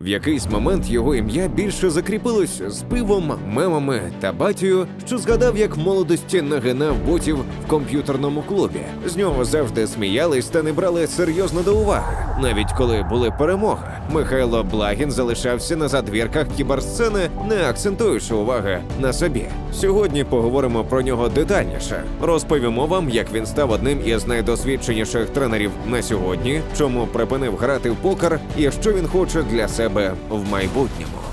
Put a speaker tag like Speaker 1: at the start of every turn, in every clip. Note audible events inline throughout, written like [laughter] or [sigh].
Speaker 1: В якийсь момент його ім'я більше закріпилось з пивом, мемами та батію, що згадав, як в молодості нагинав ботів в комп'ютерному клубі. З нього завжди сміялись та не брали серйозно до уваги. Навіть коли були перемоги, Михайло Благін залишався на задвірках кіберсцени, не акцентуючи уваги на собі. Сьогодні поговоримо про нього детальніше. Розповімо вам, як він став одним із найдосвідченіших тренерів на сьогодні, чому припинив грати в покер і що він хоче для себе в майбутньому.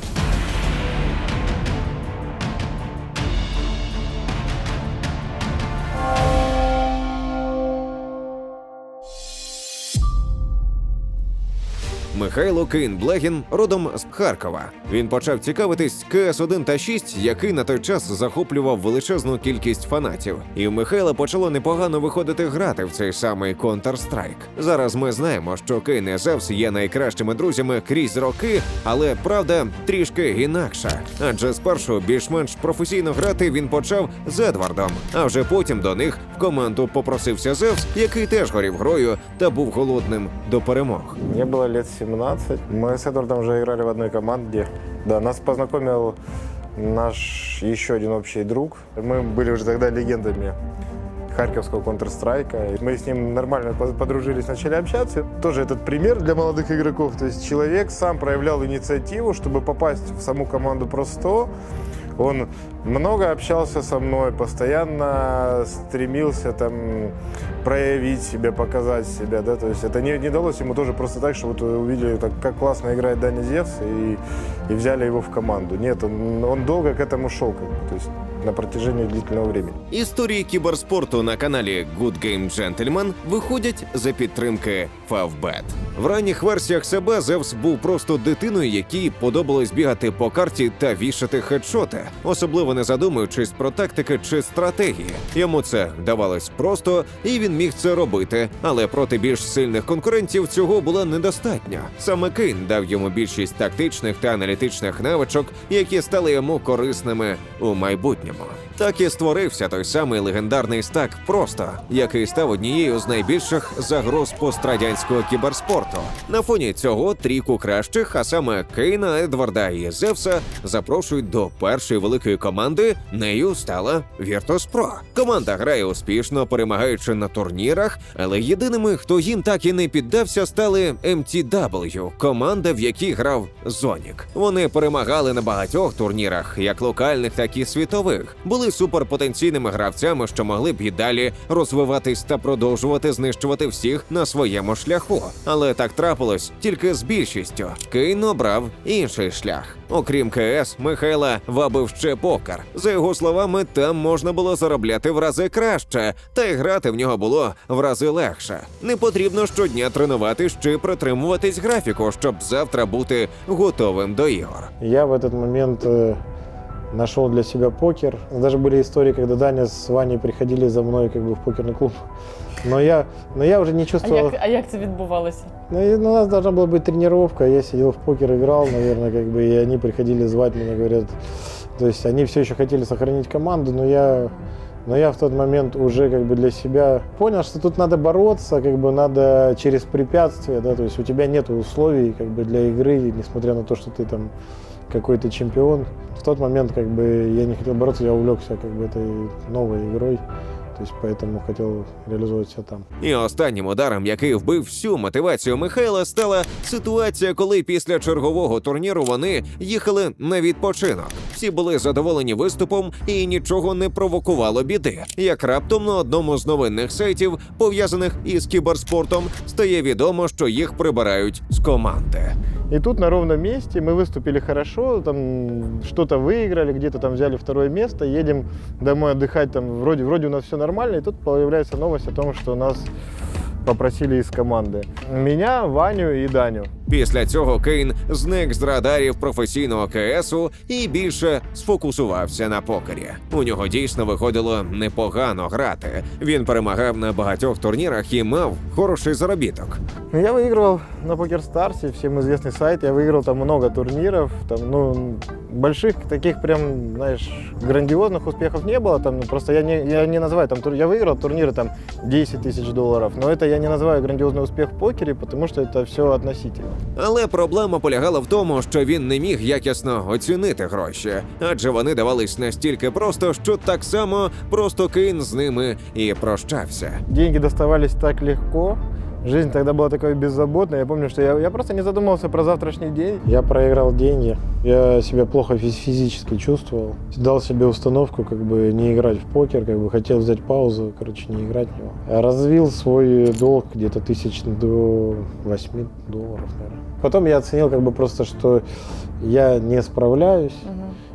Speaker 1: Михайло Кейн Блегін родом з Харкова. Він почав цікавитись КС 1 та 6, який на той час захоплював величезну кількість фанатів. І в Михайла почало непогано виходити грати в цей самий Counter-Strike. Зараз ми знаємо, що Кейн і Зевс є найкращими друзями крізь роки, але правда трішки інакша. Адже спершу більш-менш професійно грати він почав з Едвардом, а вже потім до них в команду попросився Зевс, який теж горів грою та був голодним до перемог.
Speaker 2: Мне было лет 17. Мы с Эдвардом уже играли в одной команде. Да, нас познакомил наш еще один общий друг. Мы были уже тогда легендами Харьковского Counter-Strike. Мы с ним нормально по- подружились, начали общаться. Тоже этот пример для молодых игроков. То есть человек сам проявлял инициативу, чтобы попасть в саму команду Pro 100. Он много общался со мной, постоянно стремился там проявить себя, показать себя, да, то есть это не, не далось ему тоже просто так, что вот увидели, так, как классно играет Даня Зевс и, и взяли его в команду. Нет, он, он долго к этому шел, как бы, то есть на протяжении длительного времени.
Speaker 1: Історії кіберспорту на каналі Good Game Gentleman виходять за підтримки Favbet. В ранніх версіях себе Зевс був просто дитиною, якій подобалось бігати по карті та вішати хедшоти, особливо не задумуючись про тактики чи стратегії. Йому це давалось просто, і він міг це робити. Але проти більш сильних конкурентів цього було недостатньо. Саме Кейн дав йому більшість тактичних та аналітичних навичок, які стали йому корисними у майбутньому. Так і створився той самий легендарний стак просто, який став однією з найбільших загроз пострадянського кіберспорту. На фоні цього трійку кращих, а саме Кейна, Едварда і Зевса, запрошують до першої великої команди. Нею стала Virtus.pro. Команда грає успішно, перемагаючи на турнірах, але єдиними, хто їм так і не піддався, стали MTW, команда, в якій грав Зонік. Вони перемагали на багатьох турнірах, як локальних, так і світових. Були суперпотенційними гравцями, що могли б і далі розвиватись та продовжувати знищувати всіх на своєму шляху. Але так трапилось тільки з більшістю. Кейн обрав інший шлях. Окрім КС, Михайла вабив ще покер. За його словами, там можна було заробляти в рази краще, та й грати в нього було в рази легше. Не потрібно щодня тренуватись чи притримуватись графіку, щоб завтра бути готовим до ігор.
Speaker 2: Я в этот момент э, нашел для себя покер. Даже были истории, когда Даня с Ваней приходили за мной как бы в покерный клуб. Но я, но я уже не
Speaker 3: А
Speaker 2: чувствовал...
Speaker 3: як, а як це відбувалося?
Speaker 2: Ну, и, ну, у нас должна была быть тренировка, я сидел в покер, играл, наверное, как бы, и они приходили звать меня, говорят, то есть они все еще хотели сохранить команду, но я, но я в тот момент уже как бы для себя понял, что тут надо бороться, как бы надо через препятствия, да, то есть у тебя нет условий как бы для игры, несмотря на то, что ты там какой-то чемпион. В тот момент как бы я не хотел бороться, я увлекся как бы этой новой игрой, то есть поэтому хотел реализовать себя там.
Speaker 1: І останнім ударом, який вбив всю мотивацію Михайла, стала ситуація, коли після чергового турніру вони їхали на відпочинок. Всі були задоволені виступом і нічого не провокувало біди. Як раптом на одному з новинних сайтів, пов'язаних із кіберспортом, стає відомо, що їх прибирають з команди.
Speaker 2: И тут на ровном месте мы выступили хорошо, там что-то выиграли, где-то там взяли второе место, едем домой отдыхать, там вроде, вроде у нас все нормально, и тут появляется новость о том, что нас попросили из команды. Меня, Ваню и Даню.
Speaker 1: Після цього Кейн зник з радарів професійного КСу і більше сфокусувався на покері. У нього дійсно виходило непогано грати. Він перемагав на багатьох турнірах і мав хороший заробіток.
Speaker 2: Ну, Я выигрывал на Покерстарсе, всем известный сайт, я выиграл там много турниров, там, ну, больших таких прям, знаешь, грандиозных успехов не было, там, ну, просто я не, я не называю, там, тур- я выиграл турниры там 10 тысяч долларов, но это
Speaker 3: я не называю грандиозный успех в покере, потому что это все относительно.
Speaker 1: Але проблема полягала в тому, що він не міг якісно оцінити гроші, адже вони давались настільки просто, що так само просто Кейн з ними і прощався.
Speaker 3: Деньги доставались так легко. Жизнь тогда была такой беззаботной. Я помню, что я, я просто не задумывался про завтрашний день.
Speaker 4: Я проиграл деньги, я себя плохо физ- физически чувствовал. Дал себе установку как бы не играть в покер, как бы хотел взять паузу, короче, не играть в него. Развил свой долг где-то тысяч до 8 долларов, наверное. Потом я оценил как бы просто, что я не справляюсь,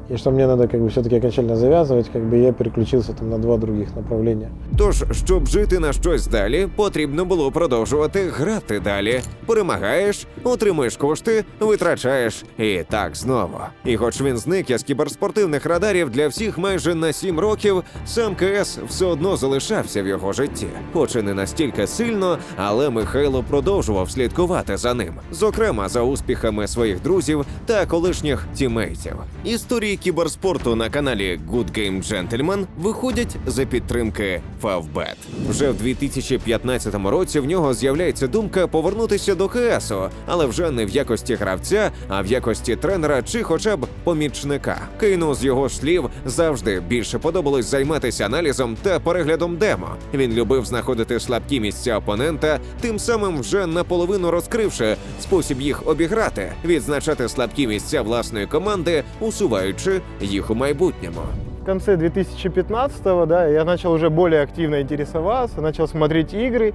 Speaker 4: и что мне надо как бы все-таки окончательно завязывать, как бы я переключился там на два других направления.
Speaker 1: Тож, щоб жити на щось далі, потрібно було продовжувати грати далі. Перемагаєш, отримуєш кошти, витрачаєш і так знову. І хоч він зник із кіберспортивних радарів для всіх майже на сім років, сам КС все одно залишався в його житті. Хоч і не настільки сильно, але Михайло продовжував слідкувати за ним, зокрема за успіхами своїх друзів та колишніх тімейтів. Історії кіберспорту на каналі Good Game Gentleman виходять за підтримки Favbet. Вже в 2015 році в нього з'являється думка повернутися до КСу, але вже не в якості гравця, а в якості тренера чи хоча б помічника. Кейну з його слів завжди більше подобалось займатися аналізом та переглядом демо. Він любив знаходити слабкі місця опонента, тим самим вже наполовину розкривши спосіб їх обіграти, відзначати слабкі місця власної команди, усуваючи їх у майбутньому.
Speaker 3: В конце 2015-го, да, я начал уже более активно интересоваться, начал смотреть игры.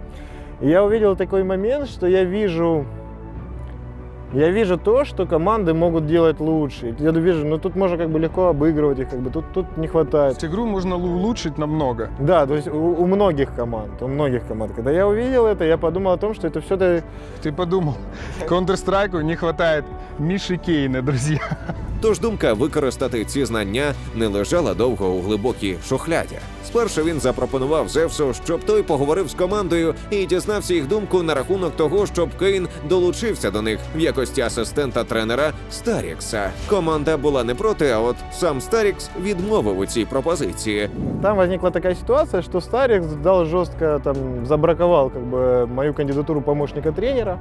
Speaker 3: И я увидел такой момент, что я вижу, я вижу то, что команды могут делать лучше. Я вижу, ну тут можно как бы легко обыгрывать их, как бы тут, тут не хватает.
Speaker 5: Игру можно лу- улучшить намного.
Speaker 3: Да, то есть у, у многих команд, у многих команд. Когда я увидел это, я подумал о том, что это все-таки
Speaker 5: Ты подумал, Counter-Strike не хватает Миши Кейна, друзья.
Speaker 1: Тож думка використати ці знання не лежала довго у глибокій шухляді. Спершу він запропонував Зевсу, щоб той поговорив з командою і дізнався їх думку на рахунок того, щоб Кейн долучився до них в якості асистента тренера Старікса. Команда була не проти, а от сам Старікс відмовив у цій пропозиції.
Speaker 3: там возникла такая ситуация, что Старикс дал жестко, там, забраковал как бы мою кандидатуру помощника тренера.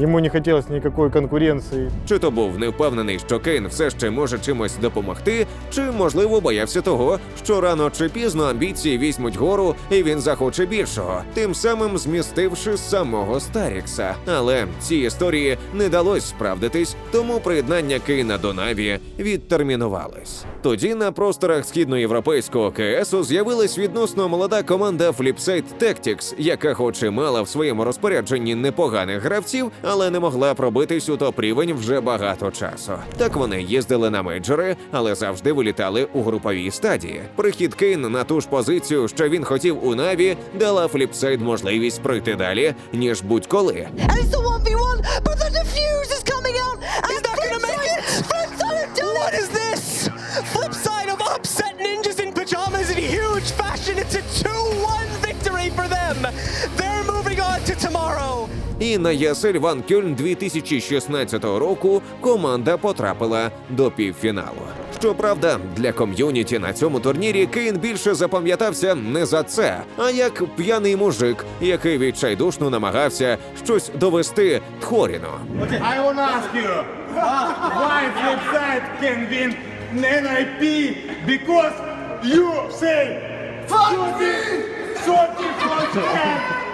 Speaker 3: Ему не хотелось никакой конкуренции.
Speaker 1: Чи то був невпевнений, що Кейн все ще може чимось допомогти, чи можливо боявся того, що рано чи пізно амбіції візьмуть гору, і він захоче більшого, тим самим змістивши самого Старікса. Але цій історії не далось справдитись, тому приєднання Кейна до Наві відтермінувалось. Тоді на просторах східноєвропейського КСу з'явилась відносно молода команда Flipside Tactics, яка хоч і мала в своєму розпорядженні непоганих гравців, але не могла пробитись у топ-рівень вже багато часу. Так вони їздили на мейджори, але завжди вилітали у груповій стадії. Прихід Кейн на ту ж позицію, що він хотів у Наві, дала Flipside можливість пройти далі, ніж будь-коли.
Speaker 6: And it's a 1v1, but the defuse is coming out. He's not going to make it. Flipside have done
Speaker 7: What is this? Flip side of upset ninjas in pajamas in huge fashion. It's a 2-1 victory for them. They're moving on to tomorrow.
Speaker 1: І на Ясель Ван Кьольн 2016 року команда потрапила до півфіналу. Щоправда, для ком'юніті на цьому турнірі Кейн більше запам'ятався не за це, а як п'яний мужик, який відчайдушно намагався щось довести Тхоріну.
Speaker 8: You, uh, why Flipside can win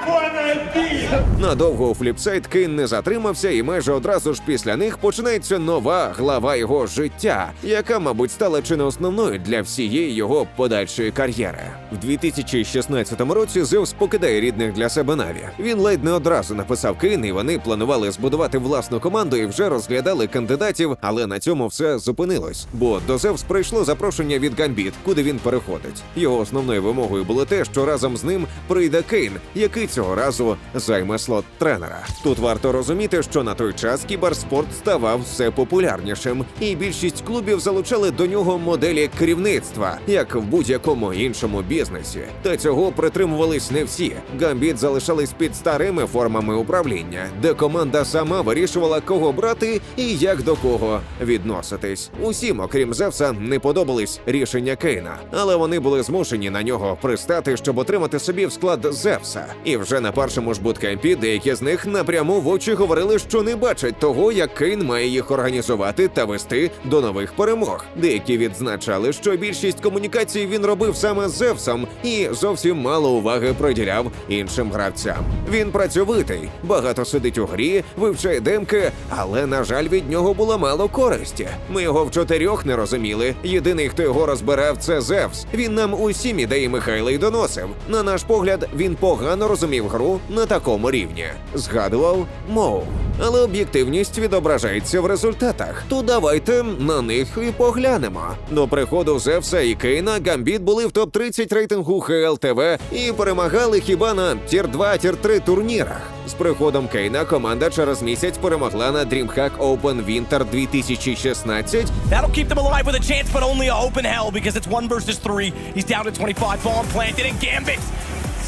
Speaker 8: NIP because you say 30% for NIP.
Speaker 1: Надовго у фліпсайд Кейн не затримався, і майже одразу ж після них починається нова глава його життя, яка, мабуть, стала чи не основною для всієї його подальшої кар'єри. В 2016 році Зевс покидає рідних для себе Наві. Він ледь не одразу написав Кейн, і вони планували збудувати власну команду і вже розглядали кандидатів, але на цьому все зупинилось. Бо до Зевс прийшло запрошення від Гамбіт, куди він переходить. Його основною вимогою було те, що разом з ним прийде Кейн, який цього разу займе слот тренера. Тут варто розуміти, що на той час кіберспорт ставав все популярнішим, і більшість клубів залучали до нього моделі керівництва, як в будь-якому іншому бізнесі. Та цього притримувались не всі. Гамбіт залишались під старими формами управління, де команда сама вирішувала, кого брати і як до кого відноситись. Усім, окрім Зевса, не подобались рішення Кейна, але вони були змушені на нього пристати, щоб отримати собі в склад Зевса. І вже вже на першому ж буткемпі деякі з них напряму в очі говорили, що не бачать того, як Кейн має їх організувати та вести до нових перемог. Деякі відзначали, що більшість комунікацій він робив саме з Зевсом і зовсім мало уваги приділяв іншим гравцям. Він працьовитий, багато сидить у грі, вивчає демки, але на жаль, від нього було мало користі. Ми його в чотирьох не розуміли. Єдиний, хто його розбирав, це Зевс. Він нам усім ідеї Михайла й доносив. На наш погляд, він погано розумів гру на такому рівні. Згадував Моу. Але об'єктивність відображається в результатах. То давайте на них і поглянемо. До приходу Зевса і Кейна Гамбіт були в топ 30 рейтингу ХЛТВ і перемагали хіба на тір 2 тір 3 турнірах. З приходом Кейна команда через місяць перемогла на DreamHack Open Winter 2016
Speaker 7: That'll keep them alive with a chance, but only a hope hell because it's one versus three. He's down to 25, bomb planted, and Gambit.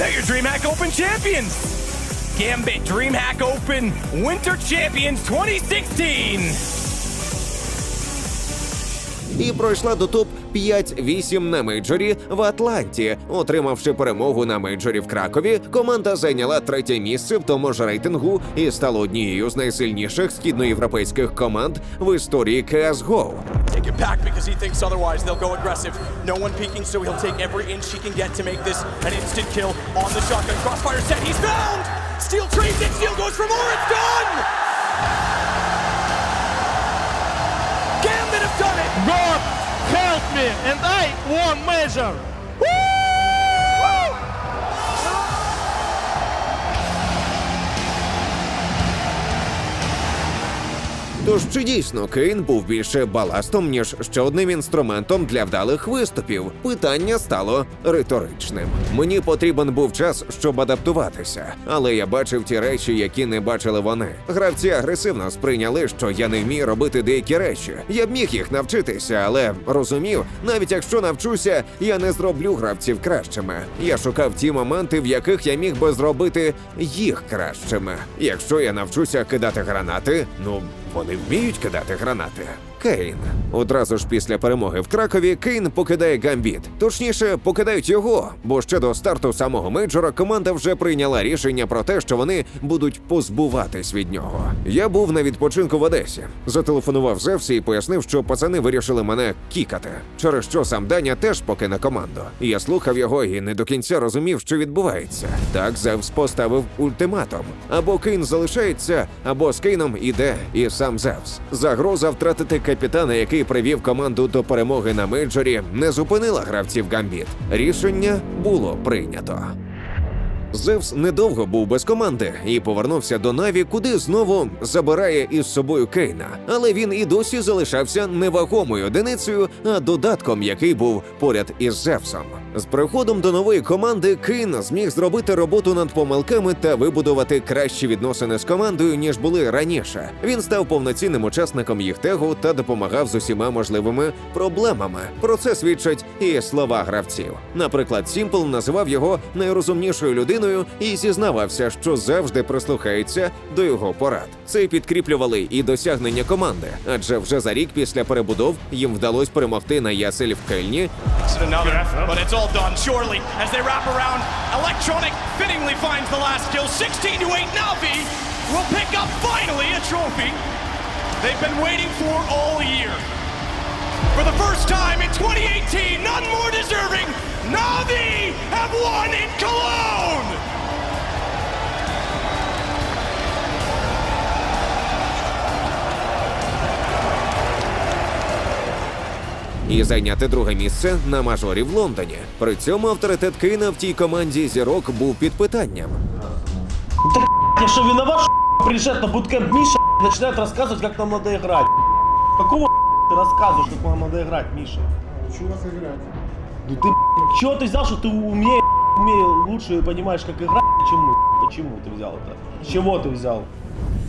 Speaker 7: They're your DreamHack Open champions. Gambit, DreamHack Open Winter Champions 2016.
Speaker 1: і пройшла до топ 5-8 на мейджорі в Атланті. Отримавши перемогу на мейджорі в Кракові, команда зайняла третє місце в тому ж рейтингу і стала однією з найсильніших східноєвропейських команд в історії CSGO.
Speaker 7: Take it back because he thinks otherwise. They'll go aggressive. No one peeking, so he'll take every inch he can get to make this an instant kill on the shotgun. Crossfire set. He's found. Steel trades it. Steel goes for more. It's done. Gambit have done it.
Speaker 9: God help me, and I won major.
Speaker 1: Тож чи дійсно Кейн був більше баластом, ніж ще одним інструментом для вдалих виступів? Питання стало риторичним. Мені потрібен був час, щоб адаптуватися, але я бачив ті речі, які не бачили вони. Гравці агресивно сприйняли, що я не вмію робити деякі речі. Я б міг їх навчитися, але розумів, навіть якщо навчуся, я не зроблю гравців кращими. Я шукав ті моменти, в яких я міг би зробити їх кращими. Якщо я навчуся кидати гранати, ну вони вміють кидати гранати. Кейн. Одразу ж після перемоги в Кракові Кейн покидає гамбіт. Точніше, покидають його, бо ще до старту самого мейджора команда вже прийняла рішення про те, що вони будуть позбуватись від нього. Я був на відпочинку в Одесі. Зателефонував Зевсі і пояснив, що пацани вирішили мене кікати. Через що сам Даня теж покине команду. Я слухав його і не до кінця розумів, що відбувається. Так Зевс поставив ультиматум: або Кейн залишається, або з Кейном іде і сам Зевс. Загроза втратити капітана, який привів команду до перемоги на мейджорі, не зупинила гравців Гамбіт. Рішення було прийнято. Зевс недовго був без команди і повернувся до Наві, куди знову забирає із собою Кейна. Але він і досі залишався не вагомою одиницею, а додатком, який був поряд із Зевсом. З приходом до нової команди Кейн зміг зробити роботу над помилками та вибудувати кращі відносини з командою ніж були раніше. Він став повноцінним учасником їх тегу та допомагав з усіма можливими проблемами. Про це свідчать і слова гравців. Наприклад, Сімпл називав його найрозумнішою людиною і зізнавався, що завжди прислухається до його порад. Це підкріплювали і досягнення команди, адже вже за рік після перебудов їм вдалося перемогти на Ясель в Кельні,
Speaker 7: All done surely as they wrap around. Electronic fittingly finds the last kill. 16 to 8. Navi will pick up finally a trophy they've been waiting for all year. For the first time in 2018, none more deserving. Navi have won in Cologne.
Speaker 1: і зайняти друге місце на мажорі в Лондоні. При цьому авторитет Кейна в тій команді зірок був під питанням.
Speaker 9: Я что, виноват, что приезжает на буткемп Миша и начинает рассказывать, как нам надо играть? Какого ты рассказываешь, как нам надо играть, Миша?
Speaker 4: Учу вас играть.
Speaker 9: Ну ты, чего ты взял, что ты умнее, умнее, лучше понимаешь, как играть, чем мы? Почему ты взял это? С чего ты взял?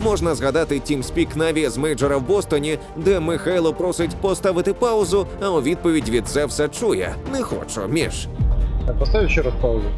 Speaker 1: Можна згадати TeamSpeak Наві з мейджора в Бостоні, де Михайло просить поставити паузу, а у відповідь від Зевса чує: не хочу, між.
Speaker 4: Поставь ще раз паузу.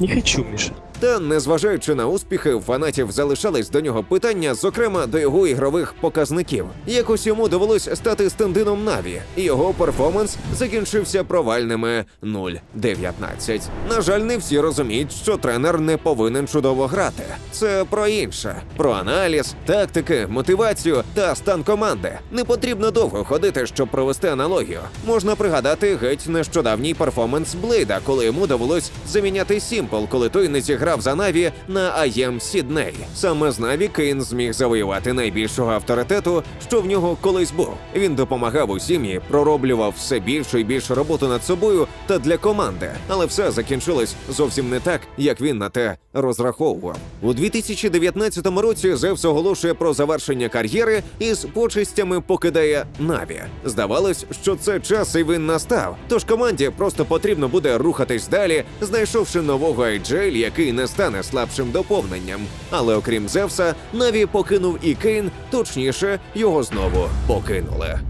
Speaker 9: Не хочу, Миша.
Speaker 1: Та незважаючи на успіхи, фанатів залишались до нього питання, зокрема до його ігрових показників. Якось йому довелось стати стендином Наві, і його перформанс закінчився провальними 0-19. На жаль, не всі розуміють, що тренер не повинен чудово грати. Це про інше, про аналіз, тактики, мотивацію та стан команди. Не потрібно довго ходити, щоб провести аналогію. Можна пригадати геть нещодавній перформанс Блейда, коли йому довелось заміняти Сімпл, коли той не зіграв за Наві на АЄМ Сідней. Саме з Наві Кейн зміг завоювати найбільшого авторитету, що в нього колись був. Він допомагав усім і пророблював все більше і більше роботу над собою та для команди, але все закінчилось зовсім не так, як він на те розраховував. У 2019 році Зевс оголошує про завершення кар'єри і з почестями покидає Наві. Здавалось, що це час і він настав. Тож команді просто потрібно буде рухатись далі, знайшовши нового Айджель, який не стане слабшим доповненням. Але окрім Зевса, Наві покинув і Кейн, точніше, його знову покинули.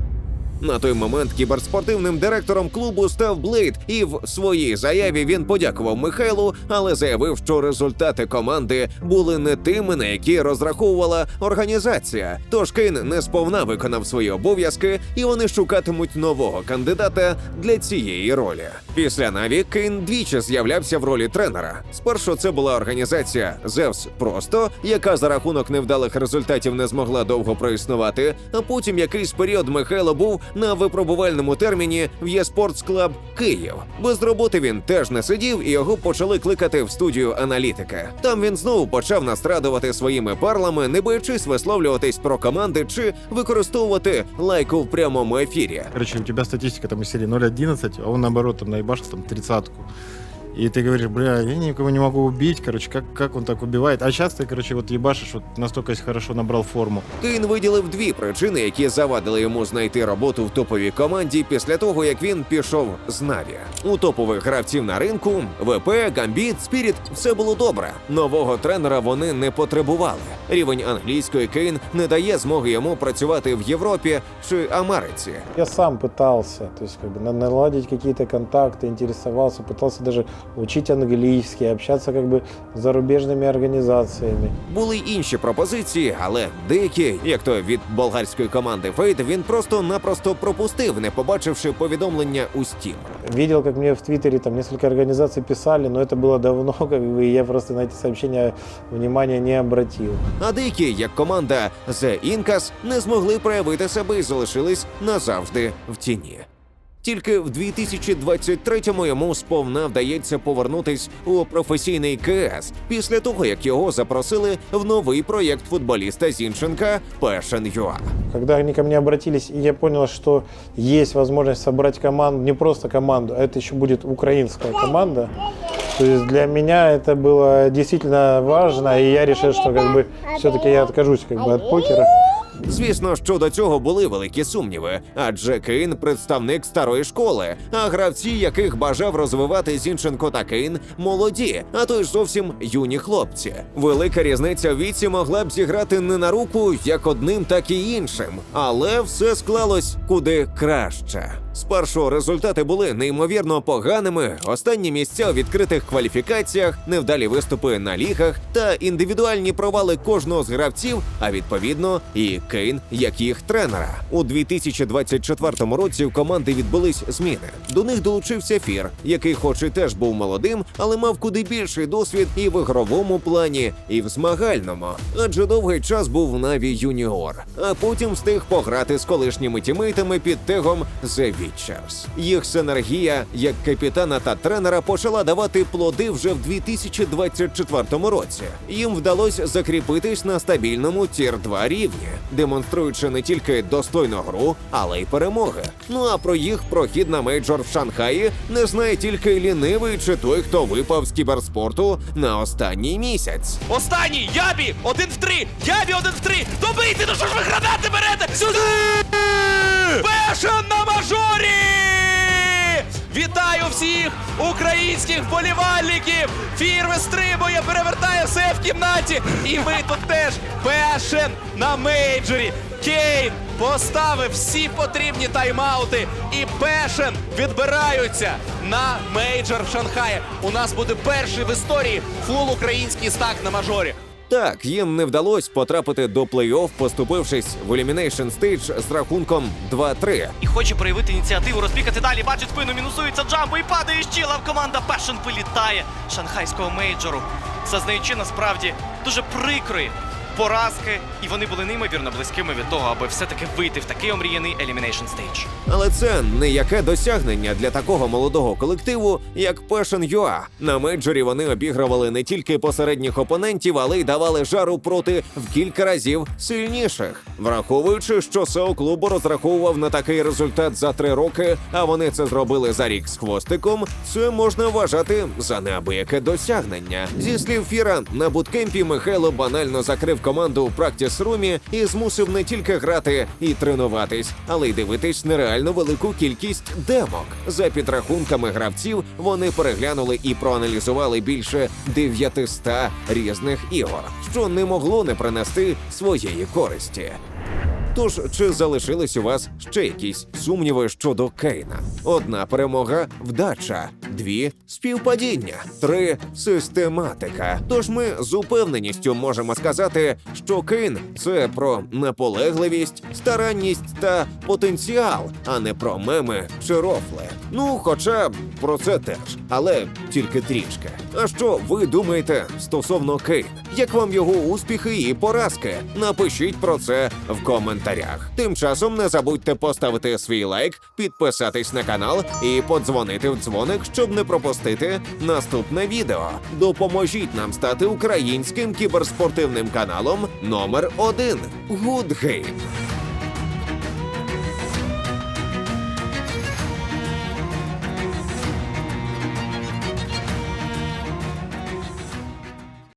Speaker 1: На той момент кіберспортивним директором клубу став Блейд, і в своїй заяві він подякував Михайлу, але заявив, що результати команди були не тими, на які розраховувала організація. Тож Кейн не сповна виконав свої обов'язки, і вони шукатимуть нового кандидата для цієї ролі. Після Наві Кейн двічі з'являвся в ролі тренера. Спершу це була організація Зевс Просто, яка за рахунок невдалих результатів не змогла довго проіснувати. А потім якийсь період Михайло був на випробувальному терміні в Єспортс Клаб Київ. Без роботи він теж не сидів, і його почали кликати в студію аналітика. Там він знову почав настрадувати своїми парлами, не боячись висловлюватись про команди чи використовувати лайку в прямому ефірі.
Speaker 4: Короче, у тебя статистика там из серии 0.11, а он наоборот там наебашил там тридцатку. И ты говоришь, бля, я никого не могу убить, короче, как, как он так убивает? А сейчас ты, короче, вот ебашишь, вот настолько хорошо набрал форму.
Speaker 1: Кейн виділив дві причини, які завадили йому знайти роботу в топовій команді після того, як він пішов з Наві. У топових гравців на ринку ВП, Гамбіт, Спіріт все було добре. Нового тренера вони не потребували. Рівень англійської Кейн не дає змоги йому працювати в Європі чи Америці.
Speaker 4: Я сам пытался, то есть как бы на- наладить какие-то контакты, интересовался, пытался даже учить английский, общаться как бы с зарубежными организациями.
Speaker 1: Були й інші пропозиції, але деякі, як то від болгарської команди Фейт, він просто-напросто пропустив, не побачивши повідомлення у Steam.
Speaker 4: Видел, как мне в Твиттере там несколько организаций писали, но это было давно, как [laughs] бы, и я просто на эти сообщения внимания не обратил.
Speaker 1: А деякі, як команда The Incas, не змогли проявити себе і залишились назавжди в тіні. Тільки в 2023-му йому сповна вдається повернутись у професійний КС після того, як його запросили в новий проєкт футболіста Зінченка Passion.ua.
Speaker 4: Когда они ко мне обратились, и я понял, что есть возможность собрать команду, не просто команду, а это еще будет украинская команда. То есть для меня это было действительно важно, и я решил, что как бы все-таки я откажусь как бы от покера.
Speaker 1: Звісно, що до цього були великі сумніви, адже Кейн представник старої школи, а гравці, яких бажав розвивати Зінченко та Кейн, молоді, а то й зовсім юні хлопці. Велика різниця в віці могла б зіграти не на руку як одним, так і іншим, але все склалось куди краще. Спершу результати були неймовірно поганими. Останні місця у відкритих кваліфікаціях, невдалі виступи на лігах та індивідуальні провали кожного з гравців, а відповідно і Кейн як їх тренера. У 2024 році в команди відбулись зміни. До них долучився Фір, який, хоч і теж був молодим, але мав куди більший досвід і в ігровому плані, і в змагальному. Адже довгий час був в Наві юніор, а потім встиг пограти з колишніми тімейтами під тегом The Witchers. Їх синергія як капітана та тренера почала давати плоди вже в 2024 році. Їм вдалося закріпитись на стабільному тір 2 рівні, демонструючи не тільки достойну гру, але й перемоги. Ну а про їх прохід на мейджор в Шанхаї не знає тільки лінивий чи той, хто випав з кіберспорту на останній місяць.
Speaker 7: Останній! Ябі! Один в три! Ябі один в три! Добийте! Ну що ж ви гранати берете? Сюди! Пешен на мажорі! Вітаю всіх українських вболівальників! Фір вистрибує, перевертає все в кімнаті! І ви тут теж Пешен на мейджорі! Кейн
Speaker 10: поставив всі потрібні тайм-аути, і Пешен відбираються на мейджор в Шанхаї. У нас буде перший в історії фул український стак на мажорі.
Speaker 1: Так, їм не вдалося потрапити до плей-офф, поступившись в Elimination Stage з рахунком 2-3.
Speaker 11: І хоче проявити ініціативу, розпікати далі, бачить спину, мінусується джамбо і падає щіла. Команда Пешен вилітає шанхайського мейджору, зазнаючи насправді дуже прикрої поразки, і вони були неймовірно близькими від того, аби все-таки вийти в такий омріяний Elimination Stage.
Speaker 1: Але це не яке досягнення для такого молодого колективу, як Passion UA. На мейджорі вони обігрували не тільки посередніх опонентів, але й давали жару проти в кілька разів сильніших. Враховуючи, що СЕО клубу розраховував на такий результат за три роки, а вони це зробили за рік з хвостиком. Це можна вважати за неабияке досягнення. Зі слів Фіра, на буткемпі Михайло банально закрив команду у практіс-румі і змусив не тільки грати і тренуватись, але й дивитись нереально велику кількість демок. За підрахунками гравців, вони переглянули і проаналізували більше 900 різних ігор, що не могло не принести своєї користі. Тож, чи залишились у вас ще якісь сумніви щодо Кейна? Одна перемога вдача, дві співпадіння, три систематика. Тож ми з упевненістю можемо сказати, що Кейн це про наполегливість, старанність та потенціал, а не про меми чи рофли. Ну, хоча про це теж, але тільки трішки. А що ви думаєте стосовно Кейна? Як вам його успіхи і поразки? Напишіть про це в коментарях. Тим часом не забудьте поставити свій лайк, підписатись на канал і подзвонити в дзвоник, щоб не пропустити наступне відео. Допоможіть нам стати українським кіберспортивним каналом номер один Good Game.